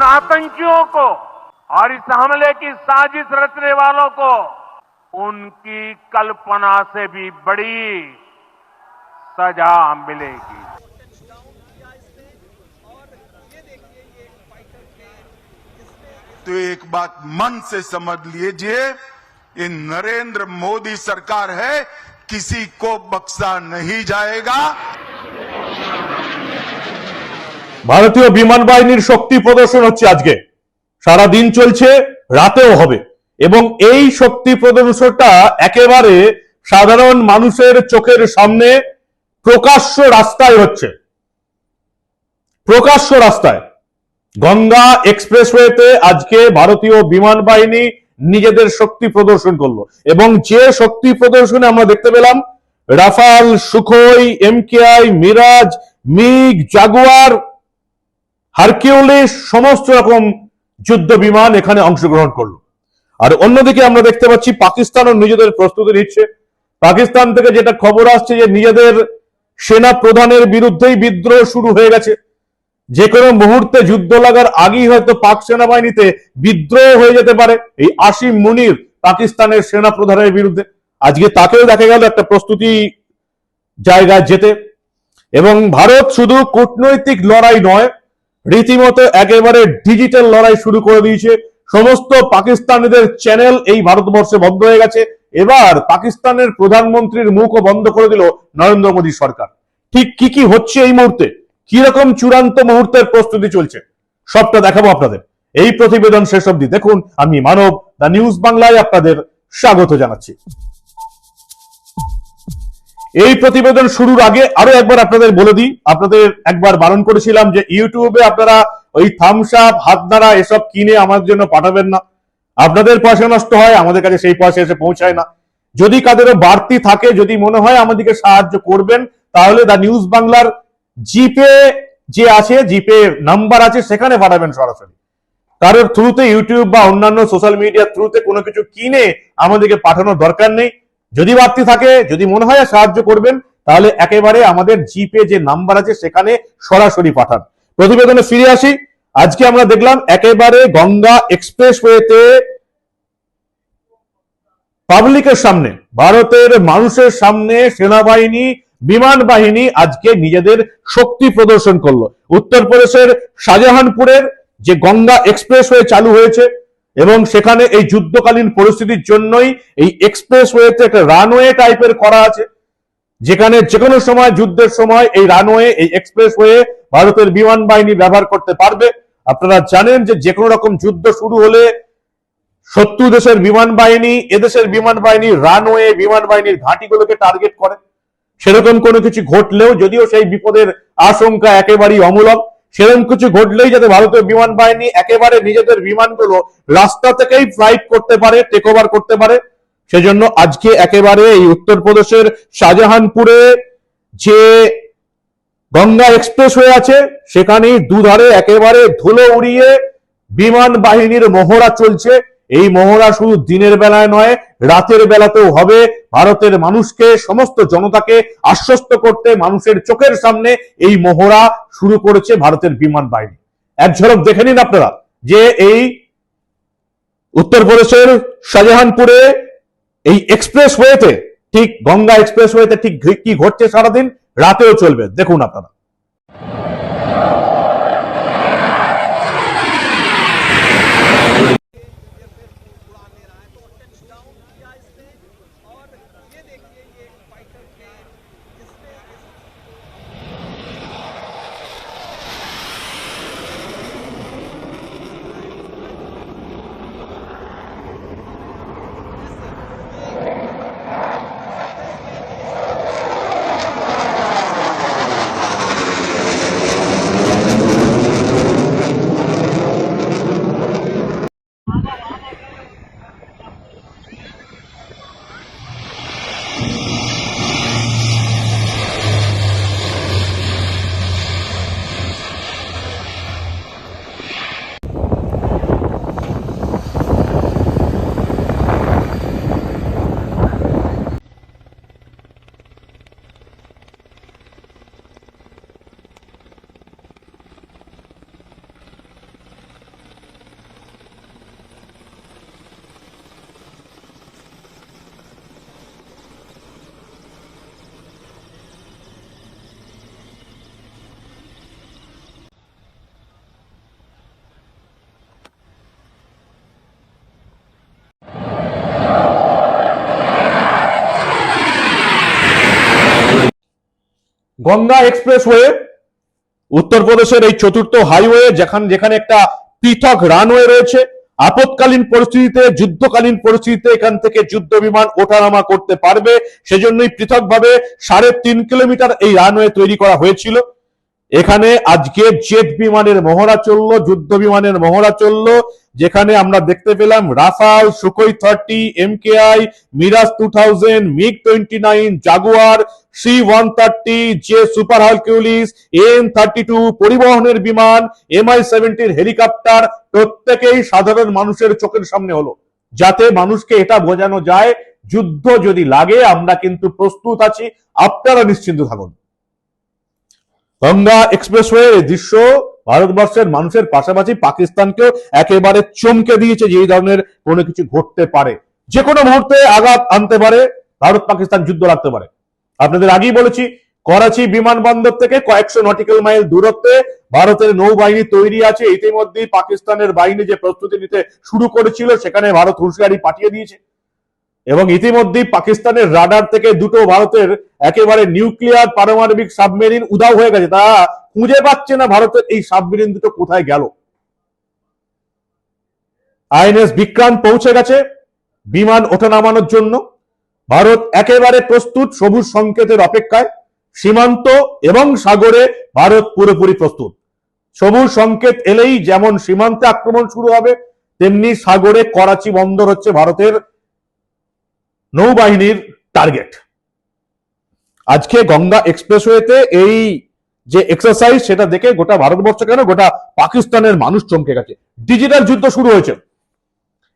उन आतंकियों को और इस हमले की साजिश रचने वालों को, उनकी कल्पना से भी बड़ी सजा मिलेगी। तो एक बात मन से समझ लीजिए, ये नरेंद्र मोदी सरकार है, किसी को बख्शा नहीं जाएगा। ভারতীয় বিমান বাহিনীর শক্তি প্রদর্শন হচ্ছে আজকে। সারা দিন চলছে, রাতেও হবে। এবং এই শক্তি প্রদর্শনটা একেবারে সাধারণ মানুষের চোখের সামনে প্রকাশ্য রাস্তায় হচ্ছে। প্রকাশ্য রাস্তায়। গঙ্গা এক্সপ্রেসওয়েতে আজকে ভারতীয় বিমান বাহিনী নিজেদের শক্তি প্রদর্শন করল। এবং যে শক্তি প্রদর্শনে আমরা দেখতে পেলাম, Rafale, Sukhoi MKI Mirage, MiG, Jaguar Hercules সমস্ত রকম যুদ্ধ বিমান এখানে অংশগ্রহণ করল। আর অন্যদিকে আমরা দেখতে পাচ্ছি পাকিস্তানও নিজেদের প্রস্তুতি নিচ্ছে। পাকিস্তান থেকে যেটা খবর আসছে যে নিজেদের সেনা প্রধানের বিরুদ্ধেই বিদ্রোহ শুরু হয়ে গেছে। যে কোনো মুহূর্তে যুদ্ধ লাগার আগেই হয়তো পাক সেনাবাহিনীতে বিদ্রোহ হয়ে যেতে পারে। এই আসিম মুনির পাকিস্তানের সেনা প্রধানের বিরুদ্ধে। আজকে তাকেও দেখা গেল একটা প্রস্তুতি জায়গায় যেতে। এবং ভারত শুধু কূটনৈতিক লড়াই নয় রীতিমতো একেবারে ডিজিটাল লড়াই শুরু করে দিয়েছে। সমস্ত পাকিস্তানিদের চ্যানেল এই ভারতবর্ষে বন্ধ হয়ে গেছে। এবার পাকিস্তানের প্রধানমন্ত্রীর মুখও বন্ধ করে দিল নরেন্দ্র মোদী সরকার। ঠিক কি কি হচ্ছে এই মুহূর্তে? কি রকম চূড়ান্ত মুহূর্তের প্রস্তুতি চলছে? সবটা দেখাবো আপনাদের। এই প্রতিবেদন শেষ অবধি দেখুন। আমি মানব, দ্য নিউজ বাংলায় আপনাদের স্বাগত জানাচ্ছি। এই প্রতিবেদন শুরুর আগে আরও একবার আপনাদের বলে দিই, আপনাদের একবার বারণ করেছিলাম যে ইউটিউবে আপনারা ওই থামস আপ হাত নাড়া এসব কিনে আমার জন্য পাঠাবেন না। আপনাদের পয়সা নষ্ট হয়, আমাদের কাছে সেই পয়সা এসে পৌঁছায় না। যদি কাদেরও বাড়তি থাকে, যদি মনে হয় আমাদেরকে সাহায্য করবেন, তাহলে দা নিউজ বাংলার জিপে যে আছে, জিপে নাম্বার আছে, সেখানে পাঠাবেন সরাসরি। কারোর থ্রুতে ইউটিউব বা অন্যান্য সোশ্যাল মিডিয়ার থ্রুতে কোনো কিছু কিনে আমাদেরকে পাঠানোর দরকার নেই। যদি বাড়তি থাকে, যদি মনে হয় সাহায্য করবেন, তাহলে একেবারে আমাদের জিপে যে নাম্বার আছে সেখানে সরাসরি পাঠান। প্রতিবেদনে ফিরে আসি। আজকে আমরা দেখলাম একেবারে গঙ্গা এক্সপ্রেসওয়েতে পাবলিকের সামনে, ভারতের মানুষের সামনে সেনাবাহিনী, বিমান বাহিনী আজকে নিজেদের শক্তি প্রদর্শন করল। উত্তরপ্রদেশের শাহজাহানপুরের যে গঙ্গা এক্সপ্রেসওয়ে চালু হয়েছে এবং সেখানে এই যুদ্ধকালীন পরিস্থিতির জন্যই এই এক্সপ্রেসওয়েতে একটা রানওয়ে টাইপের করা আছে, যেখানে যে কোনো সময়, যুদ্ধের সময় এই রানওয়ে, এই এক্সপ্রেসওয়ে ভারতের বিমান বাহিনী ব্যবহার করতে পারবে। আপনারা জানেন যে যে কোনো রকম যুদ্ধ শুরু হলে শত্রু দেশের বিমান বাহিনী, এদেশের বিমান বাহিনী রানওয়ে বিমান বাহিনীর ঘাঁটিগুলোকে টার্গেট করে। সেরকম কোনো কিছু ঘটলেও যদিও সেই বিপদের আশঙ্কা একেবারেই অমূলক সেরকম কিছু ঘটলেই যাতে ভারতীয় বিমান বাহিনী একেবারে নিজেদের বিমানগুলো রাস্তা থেকেই ফ্লাইট করতে পারে টেক ওভার করতে পারে। সেজন্য আজকে একেবারে এই উত্তরপ্রদেশের শাহজাহানপুরে যে গঙ্গা এক্সপ্রেস হয়ে আছে, সেখানেই দুধারে একেবারে ধুলো উড়িয়ে বিমান বাহিনীর মহড়া চলছে। এই মহড়া শুধু দিনের বেলায় নয়, রাতের বেলাতেও হবে। ভারতের মানুষকে, সমস্ত জনতাকে আশ্বস্ত করতে মানুষের চোখের সামনে এই মহড়া শুরু করেছে ভারতের বিমান বাহিনী। এক ঝলক দেখে নিন আপনারা যে এই উত্তরপ্রদেশের শাহজাহানপুরে এই এক্সপ্রেস ওয়েতে ঠিক গঙ্গা এক্সপ্রেস ওয়েতে ঠিক কি ঘটছে সারাদিন? রাতেও চলবে। দেখুন আপনারা। গঙ্গা এক্সপ্রেস এক্সপ্রেসওয়ে উত্তরপ্রদেশের এই চতুর্থ হাইওয়ে, যেখানে যেখানে একটা পৃথক রানওয়ে রয়েছে আপতকালীন পরিস্থিতিতে, যুদ্ধকালীন পরিস্থিতিতে এখান থেকে যুদ্ধ বিমান ওঠানামা করতে পারবে। সেজন্যই পৃথকভাবে সাড়ে তিন কিলোমিটার এই রানওয়ে তৈরি করা হয়েছিল। এখানে আজকে জেট বিমানের মহড়া চলল, যুদ্ধ বিমানের মহড়া চলল, যেখানে আমরা দেখতে পেলাম Rafale Sukhoi thirty M K I Mirage two thousand, MiG twenty nine, Jaguar, C one thirty, J super Hercules N thirty two পরিবহনের বিমান এমআই সেভেন্টির হেলিকপ্টার প্রত্যেকেই সাধারণ মানুষের চোখের সামনে হলো। যাতে মানুষকে এটা বোঝানো যায়, যুদ্ধ যদি লাগে, আমরা কিন্তু প্রস্তুত আছি। আপনারা নিশ্চিন্ত থাকুন। গঙ্গা এক্সপ্রেসওয়ে দৃশ্য ভারতবর্ষের মানুষের পাশাপাশি পাকিস্তানকেও একেবারে চমকে দিয়েছে যে এই ধরনের কোনো কিছু ঘটতে পারে। যে কোনো মুহূর্তে আঘাত আনতে পারে ভারত পাকিস্তান যুদ্ধ লাগতে পারে। আপনাদের আগেই বলেছি, করাচি বিমানবন্দর থেকে কয়েকশো নটিক্যাল মাইল দূরত্বে ভারতের নৌবাহিনী তৈরি আছে। ইতিমধ্যেই পাকিস্তানের বাহিনী যে প্রস্তুতি নিতে শুরু করেছিল, সেখানে ভারত হুঁশিয়ারি পাঠিয়ে দিয়েছে। এবং ইতিমধ্যেই পাকিস্তানের রাডার থেকে দুটো ভারতের একেবারে নিউক্লিয়ার পারমাণবিক সাবমেরিন উধাও হয়ে গেছে। তা খুঁজে পাচ্ছে না ভারতের এই সাবমেরিন দুটো কোথায় গেল। আইএনএস বিক্রান্ত পৌঁছে গেছে বিমান ওঠা নামানোর জন্য। ভারত একেবারে প্রস্তুত সবুজ সংকেতের অপেক্ষায়। সীমান্ত এবং সাগরে ভারত পুরোপুরি প্রস্তুত। সবুজ সংকেত এলেই যেমন সীমান্তে আক্রমণ শুরু হবে, তেমনি সাগরে করাচি বন্দর হচ্ছে ভারতের নৌবাহিনীর টার্গেট আজকে গঙ্গা এক্সপ্রেসওয়েতে এই যে এক্সারসাইজ সেটা দেখে গোটা ভারতবর্ষ কেন গোটা পাকিস্তানের মানুষ চমকে গেছে। ডিজিটাল যুদ্ধ শুরু হয়েছে।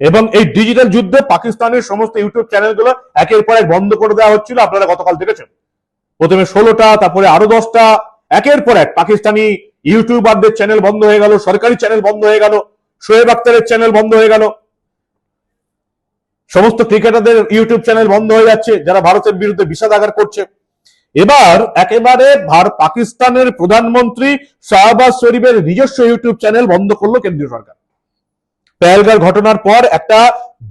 এবং এই ডিজিটাল যুদ্ধে পাকিস্তানের সমস্ত ইউটিউব চ্যানেলগুলো একের পর এক বন্ধ করে দেওয়া হচ্ছিল, আপনারা গতকাল দেখেছেন। প্রথমে ষোলোটা, তারপরে আরও দশটা, একের পর এক পাকিস্তানি ইউটিউবারদের চ্যানেল বন্ধ হয়ে গেল, সরকারি চ্যানেল বন্ধ হয়ে গেল শোয়েব আক্তারের চ্যানেল বন্ধ হয়ে গেল। সমস্ত ক্রিকেটারদের ইউটিউব চ্যানেল বন্ধ হয়ে যাচ্ছে, যারা ভারতের বিরুদ্ধে বিষাদাগার করছে। এবার একেবারে পাকিস্তানের প্রধানমন্ত্রী শাহবাজ শরীফের নিজস্ব ইউটিউব চ্যানেল বন্ধ করল কেন্দ্রীয় সরকার। পেহেলগার ঘটনার পর একটা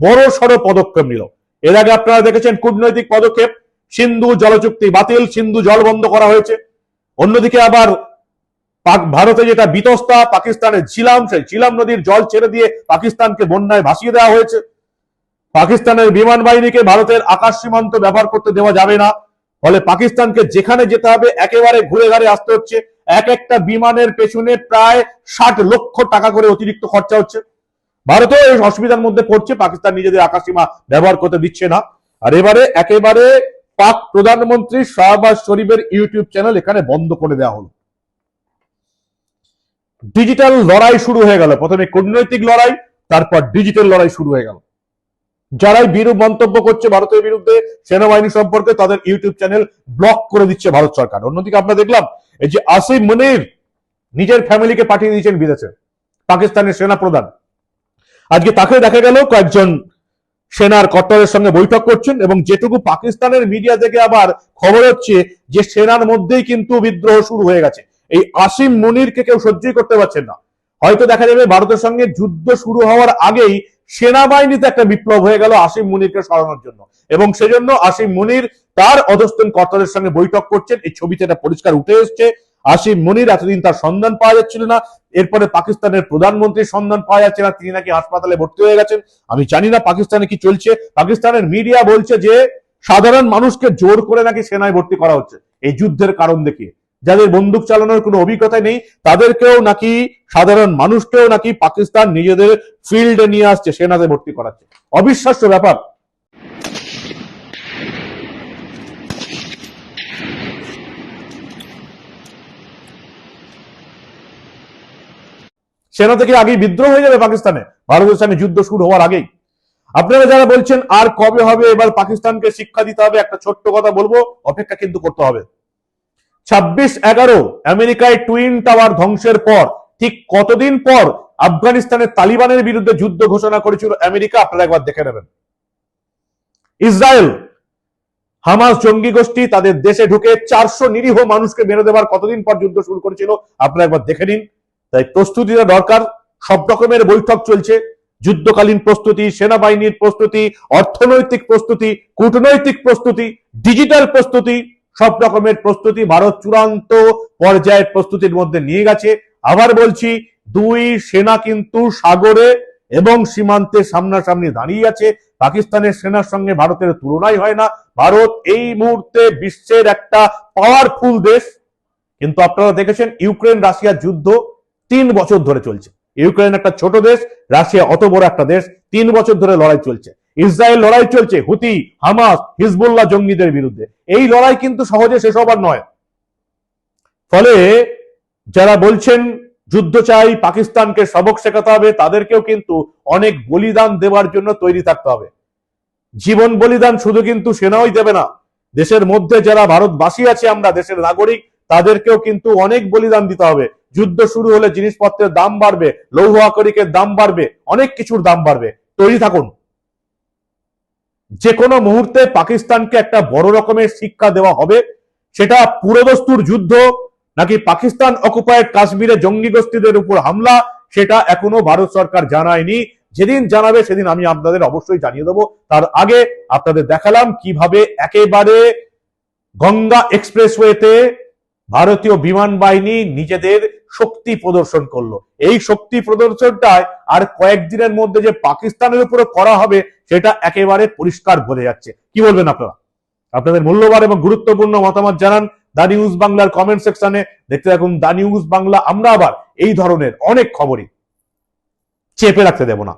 বড় সড় পদক্ষেপ নিল। এর আগে আপনারা দেখেছেন কূটনৈতিক পদক্ষেপ, সিন্ধু জলচুক্তি বাতিল, সিন্ধু জল বন্ধ করা হয়েছে। অন্যদিকে আবার ভারতে যেটা বিতস্তা, পাকিস্তানের ঝিলাম, সেই ঝিলাম নদীর জল ছেড়ে দিয়ে পাকিস্তানকে বন্যায় ভাসিয়ে দেওয়া হয়েছে। পাকিস্তানের বিমান বাহিনীকে ভারতের আকাশ সীমান্ত ব্যবহার করতে দেওয়া যাবে না। ফলে পাকিস্তানকে যেখানে যেতে হবে, একেবারে ঘুরে ঘাড়ে আসতে হচ্ছে। এক একটা বিমানের পেছনে প্রায় ষাট লক্ষ টাকা করে অতিরিক্ত খরচা হচ্ছে। ভারতও এই অসুবিধার মধ্যে পড়ছে। পাকিস্তান নিজেদের আকাশ সীমা ব্যবহার করতে দিচ্ছে না। আর এবারে একেবারে পাক প্রধানমন্ত্রী শাহবাজ শরীফের ইউটিউব চ্যানেল এখানে বন্ধ করে দেওয়া হলো। ডিজিটাল লড়াই শুরু হয়ে গেল। প্রথমে কূটনৈতিক লড়াই, তারপর ডিজিটাল লড়াই শুরু হয়ে গেল। যারাই বিরূপ মন্তব্য করছে ভারতের বিরুদ্ধে সেনাবাহিনী সম্পর্কে তাদের ইউটিউব চ্যানেল ব্লক করে দিচ্ছে ভারত সরকার। অন্যদিকে আমরা দেখলাম, এই যে আসিফ মুনির নিজের ফ্যামিলিকে পাঠিয়ে দিয়েছেন বিদেশে, পাকিস্তানের সেনা প্রধান। আজকে তাকে দেখা গেল, কয়েকজন সেনার কর্তাদের সঙ্গে বৈঠক করছেন এবং যেটুকু পাকিস্তানের মিডিয়া থেকে আবার খবর হচ্ছে যে সেনার মধ্যেই কিন্তু বিদ্রোহ শুরু হয়ে গেছে। এই আসিম মুনিরকে কেউ সহ্যই করতে পারছেন না। হয়তো দেখা যাবে ভারতের সঙ্গে যুদ্ধ শুরু হওয়ার আগেই সেনাবাহিনীতে একটা বিপ্লব হয়ে গেল আসিম মুনিরকে সরানোর জন্য। এবং সেজন্য আসিম মুনির তার অধস্তন কর্তাদের সঙ্গে বৈঠক করছেন। এই ছবিতে এটা পরিষ্কার উঠে এসছে। আসিম মুনির এতদিন তার সন্ধান পাওয়া যাচ্ছিল না। এরপরে পাকিস্তানের প্রধানমন্ত্রীর সন্ধান পাওয়া যাচ্ছে না। তিনি নাকি হাসপাতালে ভর্তি হয়ে গেছেন। আমি জানি না পাকিস্তানে কি চলছে। পাকিস্তানের মিডিয়া বলছে যে, সাধারণ মানুষকে জোর করে নাকি সেনায় ভর্তি করা হচ্ছে। এই যুদ্ধের কারণ দেখিয়ে। যাদের বন্দুক চালানোর কোনো অভিজ্ঞতা নেই, তাদেরকেও নাকি সাধারণ মানুষকেও নাকি পাকিস্তান নিজেদের ফিল্ডে নিয়ে আসছে, সেনাতে ভর্তি করাচ্ছে। অবিশ্বাস্য ব্যাপার। সেনা থেকে আগেই বিদ্রোহ হয়ে যাবে পাকিস্তানে। ভারতের সঙ্গে যুদ্ধ শুরু হওয়ার আগেই। আপনারা যারা বলছেন আর কবে হবে, এবার পাকিস্তানকে শিক্ষা দিতে হবে, একটা ছোট্ট কথা বলব, অপেক্ষা কিন্তু করতে হবে। ছাব্বিশ এগারো আমেরিকায় টুইন টাওয়ার ধ্বংসের পর, ঠিক কতদিন পর আফগানিস্তানের তালিবানের বিরুদ্ধে যুদ্ধ ঘোষণা করেছিল আমেরিকা? আপনারা একবার দেখে নেবেন। ইসরায়েল, হামাস জঙ্গি গোষ্ঠী তাদের দেশে ঢুকে চারশো নিরীহ মানুষকে মেরে দেওয়ার কতদিন পর যুদ্ধ শুরু করেছিল, আপনারা একবার দেখে নিন। তাই প্রস্তুতিটা দরকার, সব রকমের বৈঠক চলছে। যুদ্ধকালীন প্রস্তুতি, সেনাবাহিনীর প্রস্তুতি, অর্থনৈতিক প্রস্তুতি, কূটনৈতিক প্রস্তুতি, ডিজিটাল প্রস্তুতি সব রকমের প্রস্তুতি ভারত চূড়ান্ত পর্যায়ের প্রস্তুতির মধ্যে নিয়ে গেছে। আবার বলছি, দুই সেনা কিন্তু সাগরে এবং সীমান্তে সামনাসামনি দাঁড়িয়ে আছে। পাকিস্তানের সেনার সঙ্গে ভারতের তুলনাই হয় না। ভারত এই মুহূর্তে বিশ্বের একটা পাওয়ারফুল দেশ। কিন্তু আপনারা দেখেছেন, ইউক্রেন রাশিয়ার যুদ্ধ তিন বছর ধরে চলছে। ইউক্রেন একটা ছোট দেশ, রাশিয়া অত বড় একটা দেশ, তিন বছর ধরে লড়াই চলছে। ইসরায়েল লড়াই চলছে, হুতি, হামাস, হিজবুল্লাহ জঙ্গিদের বিরুদ্ধে। এই লড়াই কিন্তু সহজে শেষ হবার নয়। ফলে যারা বলছেন যুদ্ধ চাই, পাকিস্তানকে সবক শেখাতে হবে, তাদেরকেও কিন্তু অনেক বলিদান দেওয়ার জন্য তৈরি থাকতে হবে। জীবন বলিদান শুধু কিন্তু সেনাই দেবে না। দেশের মধ্যে যারা ভারতবাসী আছে, আমরা দেশের নাগরিক, তাদেরকেও কিন্তু অনেক বলিদান দিতে হবে। যুদ্ধ শুরু হলে জিনিসপত্রের দাম বাড়বে, লৌহ আকরিকের দাম বাড়বে, অনেক কিছুর দাম বাড়বে। তৈরি থাকুন। যে কোনো মুহূর্তে পাকিস্তানকে একটা বড় রকমের শিক্ষা দেওয়া হবে। সেটা পুরোদস্তুর যুদ্ধ নাকি পাকিস্তান অকুপায়েড কাশ্মীরে জঙ্গি গোষ্ঠীদের উপর হামলা, সেটা এখনও ভারত সরকার জানায়নি। যেদিন জানাবে সেদিন আমি আপনাদের অবশ্যই জানিয়ে দেবো। তার আগে আপনাদের দেখালাম কীভাবে একেবারে গঙ্গা এক্সপ্রেসওয়েতে ভারতীয় বিমান বাহিনী নিজেদের শক্তি প্রদর্শন করল। এই শক্তি প্রদর্শনটায় আর কয়েকদিনের মধ্যে যে পাকিস্তানের উপরে করা হবে, সেটা একেবারে পরিষ্কার বোঝা যাচ্ছে। কি বলবেন আপনারা? আপনাদের মূল্যবান এবং গুরুত্বপূর্ণ মতামত জানান দা নিউজ বাংলার কমেন্ট সেকশনে। দেখতে থাকুন দা নিউজ বাংলা, আমরা আবার এই ধরনের অনেক খবরই চেপে রাখতে দেব না।